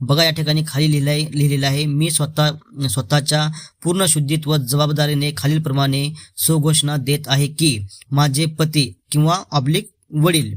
बघा या ठिकाणी खाली लिहिलं आहे लिहिलेलं आहे मी स्वतः स्वतःच्या पूर्ण शुद्धीत व जबाबदारीने खालीलप्रमाणे सुघोषणा देत आहे की माझे पती किंवा ऑब्लिक वडील.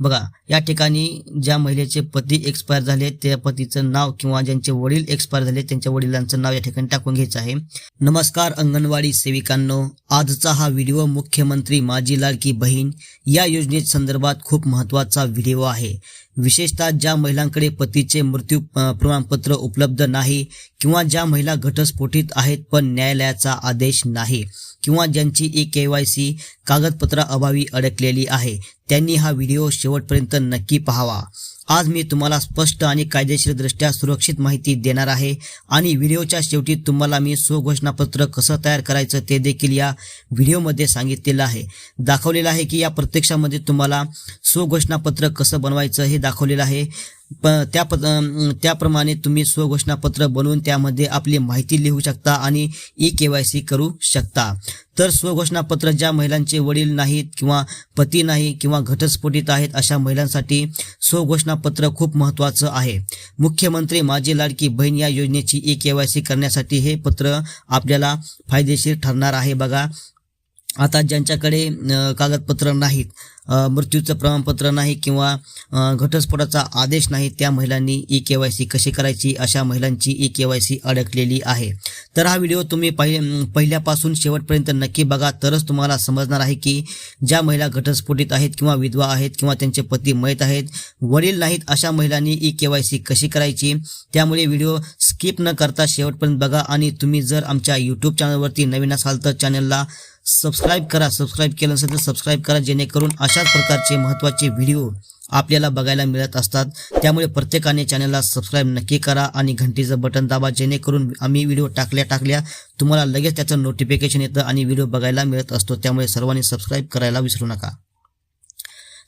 बघा या ठिकाणी ज्या महिलेचे पती एक्सपायर झाले त्या पतीचं नाव किंवा ज्यांचे वडील एक्सपायर झाले त्यांच्या वडिलांचं नाव या ठिकाणी टाकून घ्यायचं आहे. नमस्कार अंगणवाडी सेविकांनो. आजचा हा व्हिडिओ मुख्यमंत्री माझी लाडकी बहीण या योजने संदर्भात खूप महत्त्वाचा व्हिडिओ आहे. विशेषतः ज्या महिलांकडे पतीचे मृत्यू प्रमाणपत्र उपलब्ध नाही किंवा ज्या महिला घटस्फोटीत आहेत पण न्यायालयाचा आदेश नाही. किंवा ज्यांची ई के वाय सी कागदपत्राअभावी अडकलेली आहे त्यांनी हा व्हिडिओ शेवटपर्यंत नक्की पाहावा. आज मी तुम्हाला स्पष्ट आणि कायदेशीरदृष्ट्या सुरक्षित माहिती देणार आहे आणि व्हिडिओच्या शेवटी तुम्हाला मी स्वघोषणापत्र कसं तयार करायचं ते देखील या व्हिडिओमध्ये सांगितलेलं आहे. दाखवलेलं आहे की या प्रत्यक्षामध्ये तुम्हाला स्वघोषणापत्र कसं बनवायचं हे दाखवलेलं आहे. प त्या त्याप्रमाणे तुम्ही स्वघोषणापत्र बनवून त्यामध्ये आपली माहिती लिहू शकता आणि ई के वाय सी करू शकता. तर स्वघोषणापत्र ज्या महिलांचे वडील नाहीत किंवा पती नाही किंवा घटस्फोटित आहेत अशा महिलांसाठी स्वघोषणापत्र खूप महत्त्वाचं आहे. मुख्यमंत्री माझी लाडकी बहीण या योजनेची ई के वाय सी करण्यासाठी हे पत्र आपल्याला फायदेशीर ठरणार आहे बघा. आता ज्यांच्याकडे कागदपत्र नाहीत मृत्यूचं प्रमाणपत्र नाही किंवा घटस्फोटाचा आदेश नाही त्या महिलांनी ई के वाय सी कशी करायची? अशा महिलांची ई के वाय सी अडकलेली आहे. तर हा व्हिडिओ तुम्ही पहि पहिल्यापासून शेवटपर्यंत नक्की बघा. तरच तुम्हाला समजणार आहे की ज्या महिला घटस्फोटित आहेत किंवा विधवा आहेत किंवा त्यांचे पती मयत आहेत वडील नाहीत अशा महिलांनी ई के वाय सी कशी करायची? त्यामुळे व्हिडिओ स्किप न करता शेवटपर्यंत बघा. आणि तुम्ही जर आमच्या यूट्यूब चॅनलवरती नवीन असाल तर चॅनलला सबस्क्राईब करा सबस्क्राईब केलं नसेल तर सबस्क्राईब करा जेणेकरून अशाच प्रकारचे महत्त्वाचे व्हिडिओ आपल्याला बघायला मिळत असतात. त्यामुळे प्रत्येकाने चॅनलला सबस्क्राईब नक्की करा आणि घंटीचं बटन दाबा जेणेकरून आम्ही व्हिडिओ टाकल्या टाकल्या तुम्हाला लगेच त्याचं नोटिफिकेशन येतं आणि व्हिडिओ बघायला मिळत असतो. त्यामुळे सर्वांनी सबस्क्राईब करायला विसरू नका.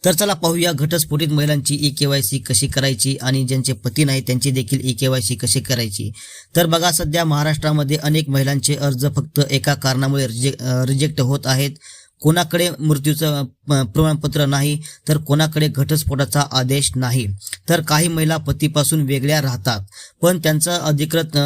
तर चला पाहूया घटस्फोटित महिलांची ई केवाय सी कशी करायची आणि ज्यांचे पती नाही त्यांची देखील ई के वाय सी कशी करायची. तर बघा सध्या महाराष्ट्रामध्ये अनेक महिलांचे अर्ज फक्त एका कारणामुळे रिजेक्ट रिजेक्ट होत आहेत. कोणाकडे मृत्यूचं प्रमाणपत्र नाही तर कोणाकडे घटस्फोटाचा आदेश नाही. तर काही महिला पतीपासून वेगळ्या राहतात. पण त्यांचा अधिकृत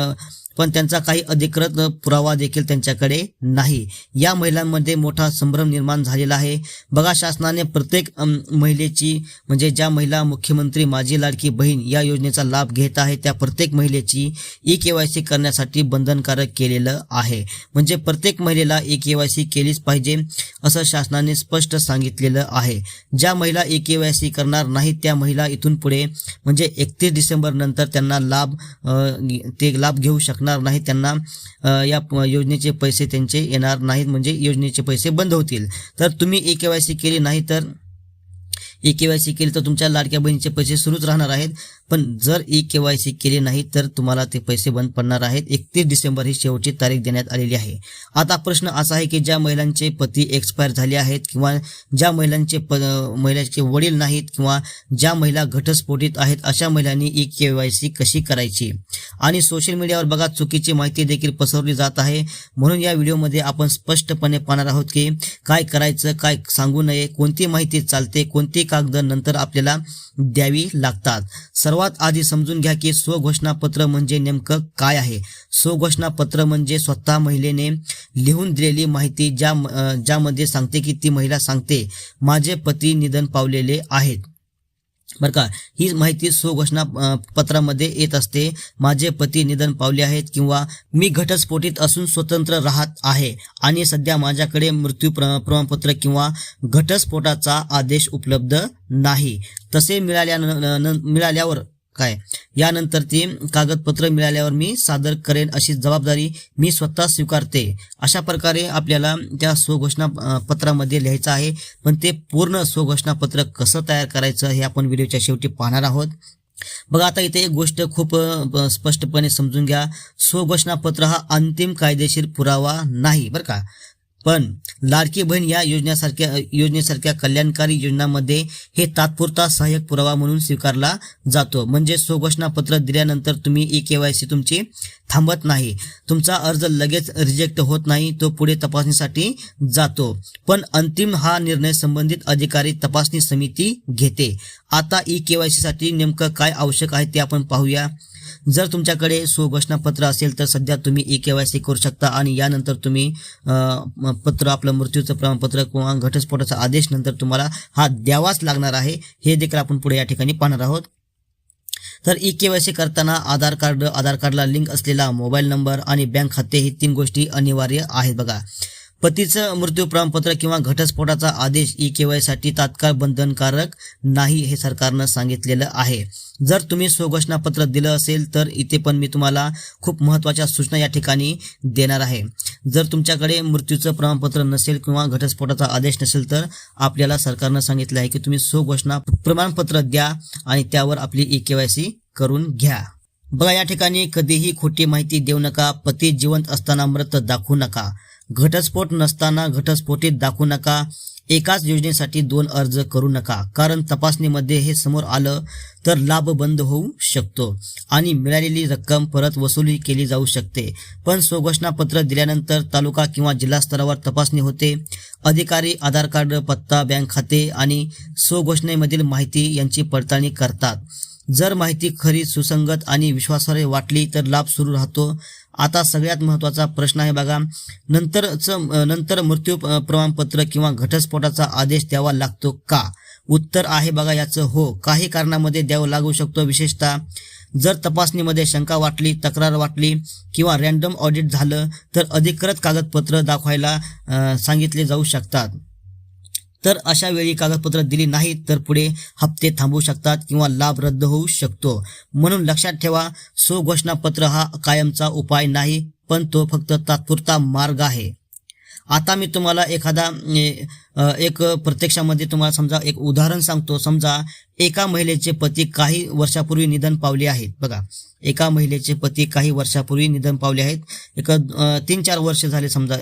पण त्यांचा काही अधिकृत पुरावा देखील त्यांच्याकडे नाही. या महिलांमध्ये मोठा संभ्रम निर्माण झालेला आहे. बघा शासनाने प्रत्येक महिलेची म्हणजे ज्या महिला मुख्यमंत्री माझी लाडकी बहीण या योजनेचा लाभ घेत आहे त्या प्रत्येक महिलेची ई के वाय सी करण्यासाठी बंधनकारक केलेलं आहे. म्हणजे प्रत्येक महिलेला ई के वाय सी केलीच पाहिजे असं शासनाने स्पष्ट सांगितलेलं आहे. ज्या महिला ई के वाय सी करणार नाहीत त्या महिला इथून पुढे म्हणजे एकतीस डिसेंबर नंतर त्यांना लाभ ते लाभ घेऊ शकणार नाही त्यांना या योजनेचे पैसे त्यांचे येणार नाहीत म्हणजे योजनेचे पैसे बंद होतील. तर तुम्ही ए के वाय सी केली नाही तर ए के वाय सी केली तर तुमच्या लाडक्या बहिणीचे पैसे सुरूच राहणार आहेत. पण जर ई के वाय सी केली नाही तर तुम्हाला ते पैसे बंद पडणार आहेत. एकतीस डिसेंबर ही शेवटची तारीख देण्यात आलेली आहे. आता प्रश्न असा आहे की ज्या महिलांचे पती एक्सपायर झाले आहेत किंवा ज्या महिलांचे प महिलांचे वडील नाहीत किंवा ज्या महिला घटस्फोटीत आहेत अशा महिलांनी ई के वाय सी कशी करायची? आणि सोशल मीडियावर बघा चुकीची माहिती देखील पसरवली जात आहे. म्हणून या व्हिडिओमध्ये आपण स्पष्टपणे पाहणार आहोत की काय करायचं काय सांगू नये कोणती माहिती चालते कोणती कागद नंतर आपल्याला द्यावी लागतात. सर्व सर्वात आधी समजून घ्या की स्वघोषणापत्र म्हणजे नेमकं काय आहे. स्वघोषणापत्र म्हणजे स्वतः महिलेने लिहून दिलेली माहिती ज्या ज्यामध्ये सांगते की ती महिला सांगते माझे पती निधन पावलेले आहेत. बरं का? ही माहिती स्वघोषणा पत्रामध्ये येत असते. माझे पती निधन पावले आहेत किंवा मी घटस्फोटीत असून स्वतंत्र राहत आहे आणि सध्या माझ्याकडे मृत्यू प्र प्रमाणपत्र किंवा घटस्फोटाचा आदेश उपलब्ध नाही. तसे मिळाल्या मिळाल्यावर काय? यानंतर ती कागदपत्र मिळाल्यावर मी सादर करेन अशी जबाबदारी मी स्वतः स्वीकारते. अशा प्रकारे आपल्याला त्या स्वघोषणा पत्रामध्ये लिहायचं आहे. पण ते पूर्ण स्वघोषणापत्र कसं तयार करायचं हे आपण व्हिडिओच्या शेवटी पाहणार आहोत. बघा आता इथे एक गोष्ट खूप स्पष्टपणे समजून घ्या. स्वघोषणापत्र हा अंतिम कायदेशीर पुरावा नाही बरं का? पण लाडकी बहीण या योजनेसारख्या योजनेसारख्या कल्याणकारी योजनांमध्ये हे तात्पुरता सहाय्यक पुरावा म्हणून स्वीकारला जातो. म्हणजे स्वघोषणापत्र दिल्यानंतर तुम्ही ई के वाय सी तुमची थांबत नाही. तुमचा अर्ज लगेच रिजेक्ट होत नाही तो पुढे तपासणीसाठी जातो. पण अंतिम हा निर्णय संबंधित अधिकारी तपासणी समिती घेते. आता ई के वाय सीसाठी नेमकं काय आवश्यक आहे ते आपण पाहूया. जर तुमच्याकडे सुघोषणापत्र असेल तर सध्या तुम्ही ई के वाय सी करू शकता आणि यानंतर तुम्ही पत्र आपलं मृत्यूचं प्रमाणपत्र किंवा घटस्फोटाचा आदेश नंतर तुम्हाला हा द्यावाच लागणार आहे. हे देखील आपण पुढे या ठिकाणी पाहणार आहोत. तर ई के वाय सी करताना आधार कार्ड आधार कार्डला लिंक असलेला मोबाईल नंबर आणि बँक खाते ही तीन गोष्टी अनिवार्य आहेत बघा. पतीचं मृत्यू प्रमाणपत्र किंवा घटस्फोटाचा आदेश ई के वायसाठी तात्काळ बंधनकारक नाही हे सरकारनं सांगितलेलं आहे. जर तुम्ही स्वघोषणापत्र दिलं असेल तर इथे पण मी तुम्हाला खूप महत्त्वाच्या सूचना या ठिकाणी देणार आहे. जर तुमच्याकडे मृत्यूचं प्रमाणपत्र नसेल किंवा घटस्फोटाचा आदेश नसेल तर आपल्याला सरकारनं सांगितलं आहे की तुम्ही स्वघोषणा प्रमाणपत्र द्या आणि त्यावर आपली ई के वाय सी करून घ्या. बघा या ठिकाणी कधीही खोटी माहिती देऊ नका पती जिवंत असताना मृत दाखवू नका. घटस्फोट नसताना घटस्फोटीत दाखवू नका. एकाच योजनेसाठी दोन अर्ज करू नका कारण तपासणीमध्ये हे समोर आलं तर लाभ बंद होऊ शकतो आणि मिळालेली रक्कम परत वसुली केली जाऊ शकते. पण स्वघोषणापत्र दिल्यानंतर तालुका किंवा जिल्हा स्तरावर तपासणी होते. अधिकारी आधार कार्ड पत्ता बँक खाते आणि स्वघोषणेमधील माहिती यांची पडताळणी करतात. जर माहिती खरी सुसंगत आणि विश्वासार्ह वाटली तर लाभ सुरू राहतो. आता सगळ्यात महत्त्वाचा प्रश्न आहे बघा नंतरचं नंतर मृत्यू प्रमाणपत्र किंवा घटस्फोटाचा आदेश द्यावा लागतो का? उत्तर आहे बघा याचं हो. काही कारणामध्ये द्यावं लागू शकतो. विशेषतः जर तपासणीमध्ये शंका वाटली तक्रार वाटली किंवा रँडम ऑडिट झालं तर अधिकृत कागदपत्र दाखवायला सांगितले जाऊ शकतात. तर अशा वेळी कागदपत्र दिली नाहीत तर पुढे हप्ते थांबू शकतात किंवा लाभ रद्द होऊ शकतो. म्हणून लक्षात ठेवा सुघोषणापत्र हा कायमचा उपाय नाही पण तो फक्त तात्पुरता मार्ग आहे. आता मी तुम्हाला एखादा एक प्रत्यक्षामध्ये तुम्हाला समजा एक उदाहरण सांगतो. समजा एका महिलेचे पती काही वर्षापूर्वी निधन पावले आहेत. बघा एका महिलेचे पती काही वर्षापूर्वी निधन पावले आहेत. एक तीन चार वर्ष झाले समजा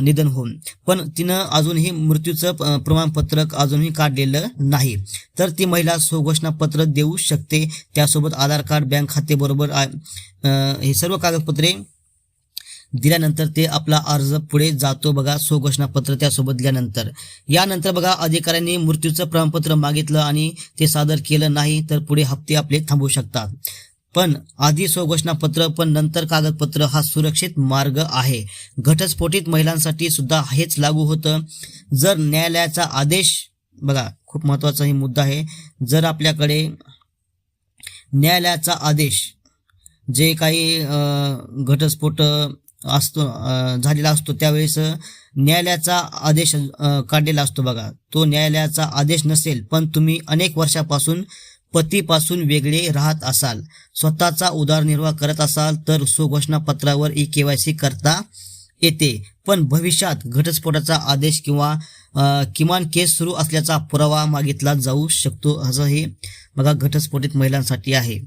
निधन होऊन. पण तिनं अजूनही मृत्यूचं प- प्रमाणपत्र अजूनही काढलेलं नाही. तर ती महिला स्वघोषणापत्र देऊ शकते. त्यासोबत आधार कार्ड बँक खाते बरोबर हे सर्व कागदपत्रे दिल्यानंतर ते आपला अर्ज पुढे जातो बघा. स्वघोषणापत्र त्यासोबत दिल्यानंतर. यानंतर बघा अधिकाऱ्यांनी मृत्यूचं प्रमाणपत्र मागितलं आणि ते सादर केलं नाही तर पुढे हप्ते आपले थांबवू शकतात. पण आधी स्वघोषणापत्र पण नंतर कागदपत्र हा सुरक्षित मार्ग आहे. घटस्फोटित महिलांसाठी सुद्धा हेच लागू होतं. जर न्यायालयाचा आदेश बघा खूप महत्त्वाचा ही मुद्दा आहे. जर आपल्याकडे न्यायालयाचा आदेश जे काही घटस्फोट असतो झालेला असतो. त्यावेळेस न्यायालयाचा आदेश काढलेला असतो बघा. तो न्यायालयाचा आदेश नसेल पण तुम्ही अनेक वर्षापासून पतीपासून वेगळे राहत असाल. स्वतःचा उदरनिर्वाह करत असाल तर सुघोषणापत्रावर ई के वाय सी करता येते. पण भविष्यात घटस्फोटाचा आदेश किंवा किमान केस सुरू असल्याचा पुरावा मागितला जाऊ शकतो असं हे बघा घटस्फोटित महिलांसाठी आहे.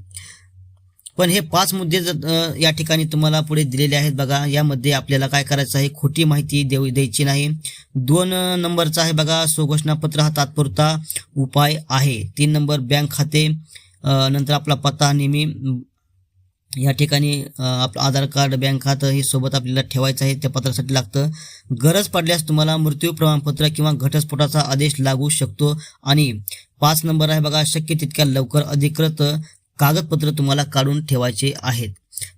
पण हे पाच मुद्दे या ठिकाणी तुम्हाला पुढे दिलेले आहेत बघा यामध्ये आपल्याला काय करायचं आहे खोटी माहिती देऊ द्यायची नाही. दोन नंबरचा आहे बघा स्वघोषणापत्र हा तात्पुरता उपाय आहे. तीन नंबर बँक खाते नंतर आपला पत्ता नेहमी या ठिकाणी आपलं आधार कार्ड बँक खातं हे सोबत आपल्याला ठेवायचं आहे त्या पत्रासाठी लागतं. गरज पडल्यास तुम्हाला मृत्यू प्रमाणपत्र किंवा घटस्फोटाचा आदेश लागू शकतो. आणि पाच नंबर आहे बघा शक्य तितक्या लवकर अधिकृत कागदपत्र तुम्हाला काढून ठेवायचे आहेत.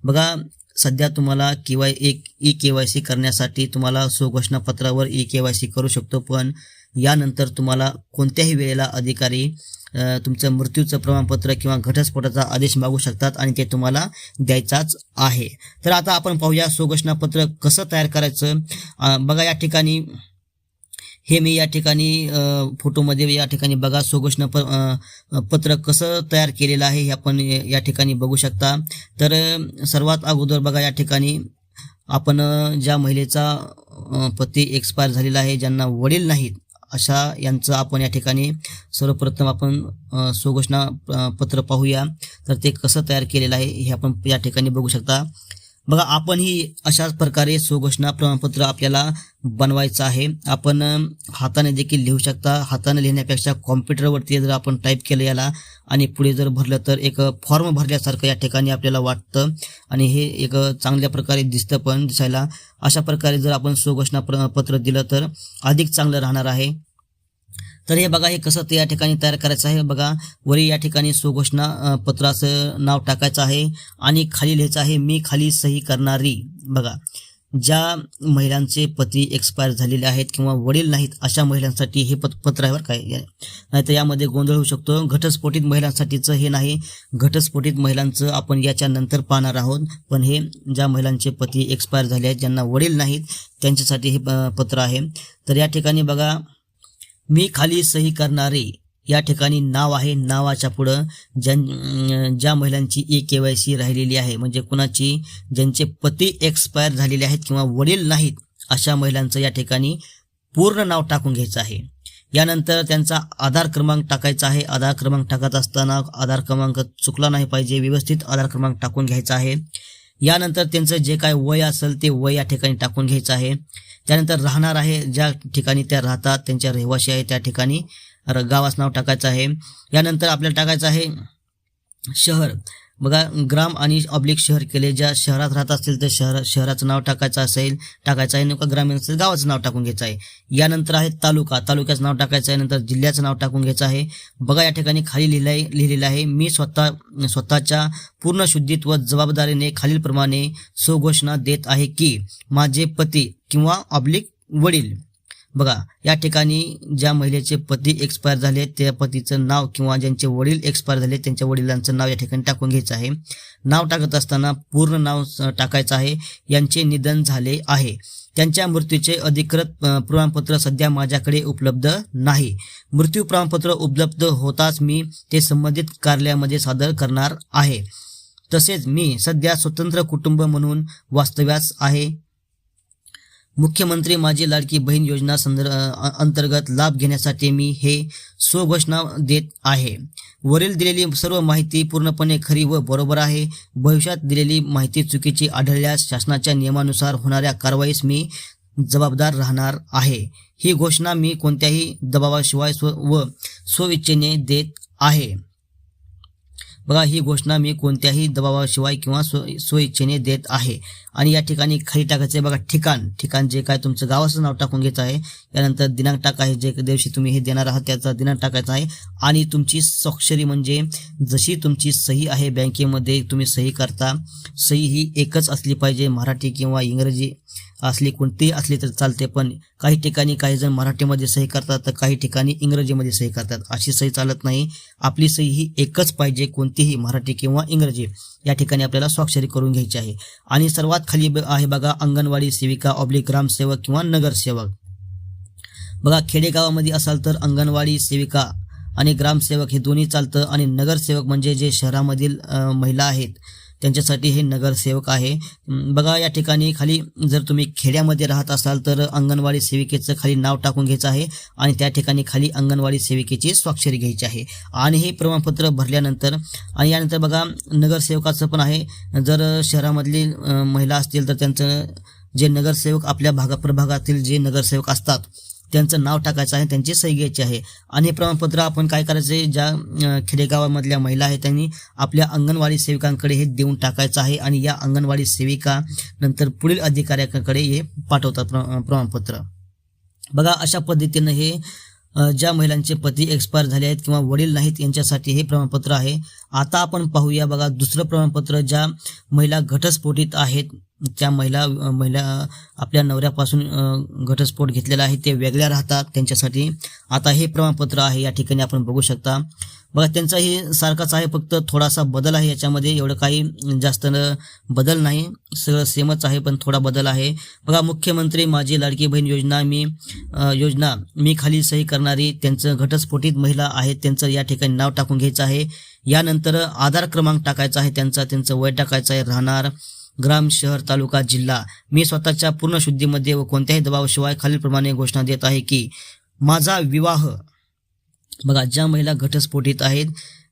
बघा सध्या तुम्हाला के वाय एक ई के वाय सी करण्यासाठी तुम्हाला स्वघोषणापत्रावर ई के वाय सी करू शकतो पण यानंतर तुम्हाला कोणत्याही वेळेला अधिकारी तुमचं मृत्यूचं प्रमाणपत्र किंवा घटस्फोटाचा आदेश मागू शकतात आणि ते तुम्हाला द्यायचाच आहे. तर आता आपण पाहूया स्वघोषणापत्र कसं तयार करायचं. बघा या ठिकाणी हे मी या ठिकाणी फोटोमध्ये या ठिकाणी बघा स्वघोषणा प पत्र कसं तयार केलेलं आहे हे आपण या ठिकाणी बघू शकता. तर सर्वात अगोदर बघा या ठिकाणी आपण ज्या महिलेचा पती एक्सपायर झालेला आहे ज्यांना वडील नाहीत अशा यांचं आपण या ठिकाणी सर्वप्रथम आपण सुघोषणा पत्र पाहूया. तर ते कसं तयार केलेलं आहे हे आपण या ठिकाणी बघू शकता. बघा आपण ही अशाच प्रकारे स्वघोषणा प्रमाणपत्र आपल्याला बनवायचं आहे. आपण हाताने देखील लिहू शकता. हाताने लिहिण्यापेक्षा कॉम्प्युटरवरती जर आपण टाईप केलं याला आणि पुढे जर भरलं तर एक फॉर्म भरल्यासारखं या ठिकाणी आपल्याला वाटतं. आणि हे एक चांगल्या प्रकारे दिसतं पण दिसायला. अशा प्रकारे जर आपण स्वघोषणा प्रमाणपत्र दिलं तर अधिक चांगलं राहणार आहे. तर हे बघा हे कसं ते या ठिकाणी तयार करायचं आहे. बघा वरी या ठिकाणी सुघोषणा पत्राचं नाव टाकायचं आहे आणि खाली लिहायचं आहे मी खाली सही करणारी. बघा ज्या महिलांचे पती एक्सपायर झालेले आहेत किंवा वडील नाहीत अशा महिलांसाठी हे पत पत्र आहे बरं काय नाहीतर यामध्ये गोंधळ होऊ शकतो. घटस्फोटित महिलांसाठीचं हे नाही. घटस्फोटित महिलांचं आपण याच्या नंतर पाहणार आहोत. पण हे ज्या महिलांचे पती एक्सपायर झाले आहेत ज्यांना वडील नाहीत त्यांच्यासाठी हे प- पत्र आहे. तर या ठिकाणी बघा मी खाली सही करणारे या ठिकाणी नाव आहे. नावाच्या पुढं ज्यां ज्या महिलांची ई के वाय सी राहिलेली आहे म्हणजे कुणाची ज्यांचे पती एक्सपायर झालेले आहेत किंवा वडील नाहीत अशा महिलांचं या ठिकाणी पूर्ण नाव टाकून घ्यायचं आहे. यानंतर त्यांचा आधार क्रमांक टाकायचा आहे. आधार क्रमांक टाकत असताना आधार क्रमांक चुकला नाही पाहिजे. व्यवस्थित आधार क्रमांक टाकून घ्यायचा आहे. यानंतर त्यांचं जे काय वय असेल ते वय या ठिकाणी टाकून घ्यायचं आहे. त्यानंतर राहणार आहे ज्या ठिकाणी त्या राहतात त्यांच्या रहिवासी आहे त्या ठिकाणी गावाचं नाव टाकायचं आहे. यानंतर आपल्याला टाकायचं आहे शहर. बघा ग्राम आणि ऑब्लिक शहर केले. ज्या शहरात राहत असतील तर शहर शहराचं नाव टाकायचं असेल टाकायचं आहे नका ग्रामीण असेल गावाचं नाव टाकून घ्यायचं आहे. यानंतर आहे तालुका. तालुक्याचं नाव टाकायचं आहे नंतर जिल्ह्याचं नाव टाकून घ्यायचं आहे. बघा या ठिकाणी खाली लिहिलं आहे लिहिलेलं आहे मी स्वतः स्वतःच्या पूर्ण शुद्धीत व जबाबदारीने खालीलप्रमाणे सुघोषणा देत आहे की माझे पती किंवा ऑब्लिक वडील बघा या ठिकाणी ज्या महिलेचे पती एक्सपायर झाले त्या पतीचं नाव किंवा ज्यांचे वडील एक्सपायर झाले त्यांच्या वडिलांचं नाव या ठिकाणी टाकून घ्यायचं आहे. नाव टाकत असताना पूर्ण नाव स- टाकायचं आहे. यांचे निधन झाले आहे. त्यांच्या मृत्यूचे अधिकृत प्रमाणपत्र सध्या माझ्याकडे उपलब्ध नाही. मृत्यू प्रमाणपत्र उपलब्ध होताच मी ते संबंधित कार्यालयामध्ये सादर करणार आहे. तसेच मी सध्या स्वतंत्र कुटुंब म्हणून वास्तव्यास आहे. मुख्यमंत्री माझी लाडकी बहीण योजना संदर्भ अंतर्गत लाभ घेण्यासाठी मी हे स्वघोषणा देत आहे. वरील दिलेली सर्व माहिती पूर्णपणे खरी व बरोबर आहे. भविष्यात दिलेली माहिती चुकीची आढळल्यास शासनाच्या नियमानुसार होणाऱ्या कारवाईस मी जबाबदार राहणार आहे. ही घोषणा मी कोणत्याही दबावाशिवाय स्व व स्वइच्छेने देत आहे. बघा ही घोषणा मी कोणत्याही दबावाशिवाय किंवा स्व स्वइच्छेने देत आहे. आणि या ठिकाणी खाली टाकायचं आहे बघा ठिकाण. ठिकाण जे काय तुमचं गावाचं नाव टाकून घ्यायचं आहे. त्यानंतर दिनांक टाकायचे जे दिवशी तुम्ही हे देणार आहात त्याचा दिनांक टाकायचा आहे. आणि तुमची स्वाक्षरी म्हणजे जशी तुमची सही आहे बँकेमध्ये तुम्ही सही करता. सही ही एकच असली पाहिजे मराठी किंवा इंग्रजी. असली कोणतीही असली तर चालते पण काही ठिकाणी काही जण मराठीमध्ये सही करतात तर काही ठिकाणी इंग्रजीमध्ये सही करतात. अशी सही चालत नाही. आपली सही ही एकच पाहिजे कोणतीही मराठी किंवा इंग्रजी. या ठिकाणी आपल्याला स्वाक्षरी करून घ्यायची आहे. आणि सर्वात खाली आहे बघा अंगणवाडी सेविका ऑब्लिक ग्रामसेवक किंवा नगरसेवक. बघा खेडेगावामध्ये असाल तर अंगणवाडी सेविका आणि ग्रामसेवक हे दोन्ही चालतं. आणि नगरसेवक म्हणजे जे शहरामधील महिला आहेत त्यांच्यासाठी हे नगरसेवक आहे. बघा या ठिकाणी खाली जर तुम्ही खेड्यामध्ये राहत असाल तर अंगणवाडी सेविकेचं खाली नाव टाकून घ्यायचं आहे आणि त्या ठिकाणी खाली अंगणवाडी सेविकेची स्वाक्षरी घ्यायची आहे. आणि हे प्रमाणपत्र भरल्यानंतर आणि यानंतर बघा नगरसेवकाचं पण आहे. जर शहरामधली महिला असतील तर त्यांचं जे नगरसेवक आपल्या भागा प्रभागातील जे नगरसेवक असतात त्यांचं नाव टाकायचं आहे त्यांची सही घ्यायची आहे. आणि हे प्रमाणपत्र आपण काय करायचं आहे ज्या खेडेगावामधल्या महिला आहेत त्यांनी आपल्या अंगणवाडी सेविकांकडे हे देऊन टाकायचं आहे आणि या अंगणवाडी सेविका नंतर पुढील अधिकाऱ्याकडे हे पाठवतात प्र- प्रमाणपत्र. बघा अशा पद्धतीनं हे ज्या महिलांचे पती एक्सपायर झाले आहेत किंवा वडील नाहीत यांच्यासाठी हे प्रमाणपत्र आहे. आता आपण पाहूया बघा दुसरं प्रमाणपत्र ज्या महिला घटस्फोटीत आहेत त्या महिला महिला आपल्या नवऱ्यापासून घटस्फोट घेतलेला आहे ते वेगळ्या राहतात त्यांच्यासाठी. आता हे प्रमाणपत्र आहे या ठिकाणी आपण बघू शकता. बघा त्यांचाही सारखाच आहे फक्त थोडासा बदल आहे याच्यामध्ये. एवढं काही जास्त न बदल नाही. सगळं सेमच आहे पण थोडा बदल आहे. बघा मुख्यमंत्री माझी लाडकी बहीण योजना मी योजना मी खाली सही करणारी त्यांचं घटस्फोटित महिला आहेत त्यांचं या ठिकाणी नाव टाकून घ्यायचं आहे. यानंतर आधार क्रमांक टाकायचा आहे त्यांचा त्यांचं वय टाकायचं आहे राहणार. ग्राम शहर तालुका जिल्हा. मी स्वतःच्या पूर्ण शुद्धीमध्ये व कोणत्याही दबावाशिवाय खालीलप्रमाणे घोषणा देत आहे की माझा विवाह बघा ज्या महिला घटस्फोटीत आहेत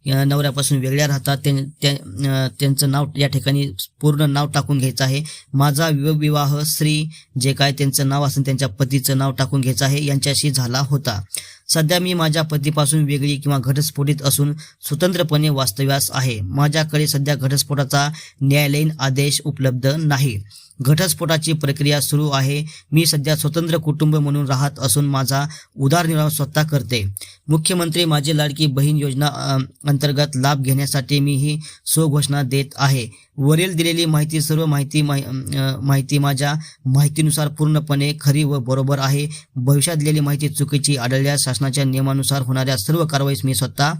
नवऱ्यापासून वेगळ्या राहतात. त्यां- त्या- त्यांचं नाव या ठिकाणी पूर्ण नाव टाकून घ्यायचं आहे. माझा विवाह श्री जे काय त्यांचं नाव असेल त्यांच्या पतीचं नाव टाकून घ्यायचं आहे. यांच्याशी झाला होता. सध्या मी माझ्या पतीपासून वेगळी किंवा घटस्फोटीत असून स्वतंत्रपणे वास्तव्यास आहे. माझ्याकडे सध्या घटस्फोटाचा न्यायालयीन आदेश उपलब्ध नाही. घटस्फोटाची प्रक्रिया सुरू आहे. मी सध्या स्वतंत्र कुटुंब म्हणून राहत असून माझा उदारनिर्वाह स्वतः करते. मुख्यमंत्री माझी लाडकी बहीण योजना अंतर्गत लाभ घेण्यासाठी मी ही स्वघोषणा देत आहे. वरील दिलेली माहिती सर्व माहिती माहि- माहिती माझ्या माहितीनुसार पूर्णपणे खरी व बरोबर आहे. भविष्यात दिलेली माहिती चुकीची आढळल्यास शासनाच्या नियमानुसार होणाऱ्या सर्व कारवाईस मी स्वतः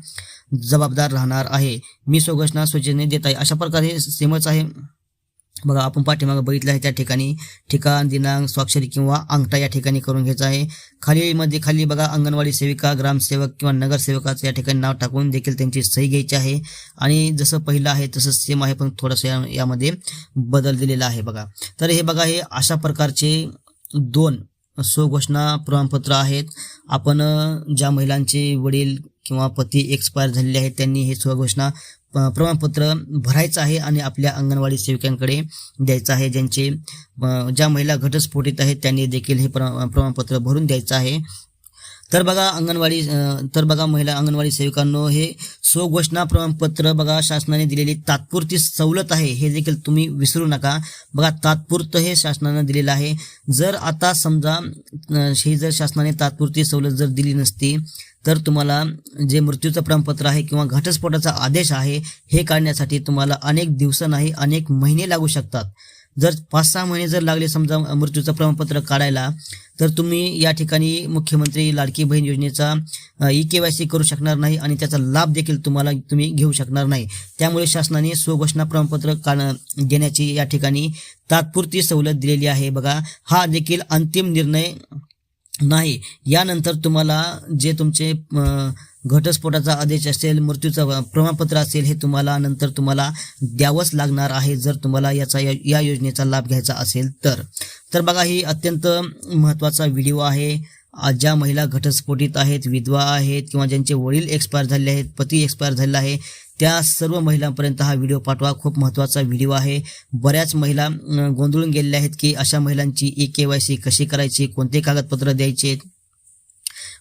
जबाबदार राहणार आहे. मी स्वघोषणा सूचने देत आहे. अशा प्रकारे सेमच आहे. बघा आपण पाठीमागं बघितलं आहे त्या ठिकाणी ठिकाण दिनांक स्वाक्षरी किंवा अंगठा या ठिकाणी करून घ्यायचा आहे. खालीमध्ये खाली बघा अंगणवाडी सेविका ग्रामसेवक किंवा नगरसेवकाचं या ठिकाणी नाव टाकून देखील त्यांची सही घ्यायची आहे. आणि जसं पहिलं आहे तसं सेम आहे पण थोडंसं या- यामध्ये बदल दिलेला आहे बघा. तर हे बघा हे अशा प्रकारचे दोन स्वघोषणा प्रमाणपत्र आहेत. आपण ज्या महिलांचे वडील किंवा पती एक्सपायर झालेले आहेत त्यांनी हे स्वघोषणा प्रमाणपत्र भरायचं आहे आणि आपल्या अंगणवाडी सेविकांकडे द्यायचं आहे. ज्यांचे ज्या महिला घटस्फोटित आहेत त्यांनी देखील हे प्रमाणपत्र भरून द्यायचं आहे. तर बघा अंगणवाडी तर बघा महिला अंगणवाडी सेविकांनो हे स्वघोषणा प्रमाणपत्र बघा शासनाने दिलेली तात्पुरती सवलत आहे. हे देखील तुम्ही विसरू नका. बघा तात्पुरतं हे शासनानं दिलेलं आहे. जर आता समजा हे जर शासनाने तात्पुरती सवलत जर दिली नसती तर तुम्हाला जे मृत्यूचं प्रमाणपत्र आहे किंवा घटस्फोटाचा आदेश आहे हे काढण्यासाठी तुम्हाला अनेक दिवस नाही अनेक महिने लागू शकतात. जर पाच सहा महिने जर लागले समजा मृत्यूचं प्रमाणपत्र काढायला तर तुम्ही या ठिकाणी मुख्यमंत्री लाडकी बहीण योजनेचा ई के वाय सी करू शकणार नाही आणि त्याचा लाभ देखील तुम्हाला तुम्ही घेऊ शकणार नाही. त्यामुळे शासनाने स्वघोषणा प्रमाणपत्र काढ देण्याची या ठिकाणी तात्पुरती सवलत दिलेली आहे. बघा हा देखील अंतिम निर्णय नाही. यानंतर तुम्हाला जे तुमचे घटस्फोटाचा आदेश असेल मृत्यूचं प्रमाणपत्र असेल हे तुम्हाला नंतर तुम्हाला द्यावंच लागणार आहे जर तुम्हाला याचा या या योजनेचा लाभ घ्यायचा असेल तर. तर बघा ही अत्यंत महत्त्वाचा व्हिडिओ आहे. ज्या महिला घटस्फोटीत आहेत विधवा आहेत किंवा ज्यांचे वडील एक्सपायर झालेले आहेत पती एक्सपायर झालेला आहे त्या सर्व महिलांपर्यंत हा व्हिडिओ पाठवा. खूप महत्त्वाचा व्हिडिओ आहे. बऱ्याच महिला गोंधळून गेलेल्या आहेत की अशा महिलांची ई के वाय सी कशी करायची कोणते कागदपत्र द्यायचे?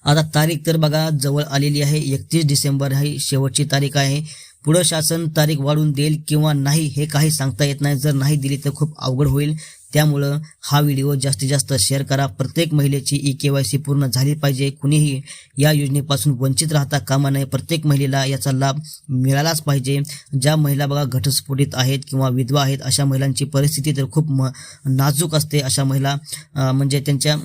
आता तारीख तर बघा जवळ आलेली आहे. एकतीस डिसेंबर ही शेवटची तारीख आहे. पुढं शासन तारीख वाढून देईल किंवा नाही हे काही सांगता येत नाही. जर नाही दिली तर खूप अवघड होईल. त्यामुळं हा व्हिडिओ जास्तीत जास्त शेअर करा. प्रत्येक महिलेची ई के वाय सी पूर्ण झाली पाहिजे. कुणीही या योजनेपासून वंचित राहता कामा नये. प्रत्येक महिलेला याचा लाभ मिळालाच पाहिजे. ज्या महिला बघा घटस्फोटित आहेत किंवा विधवा आहेत अशा महिलांची परिस्थिती तर खूप म नाजूक असते. अशा महिला म्हणजे त्यांच्या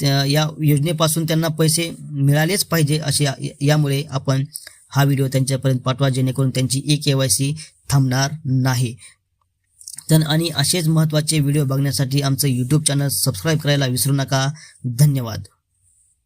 त्या- या योजनेपासून त्यांना पैसे मिळालेच पाहिजे असे यामुळे आपण हा व्हिडिओ त्यांच्यापर्यंत पाठवा जेणेकरून त्यांची ई के वाय सी थांबणार नाही. तर आणि असेच महत्त्वाचे व्हिडिओ बघण्यासाठी आमचं यूट्यूब चॅनल सबस्क्राईब करायला विसरू नका. धन्यवाद.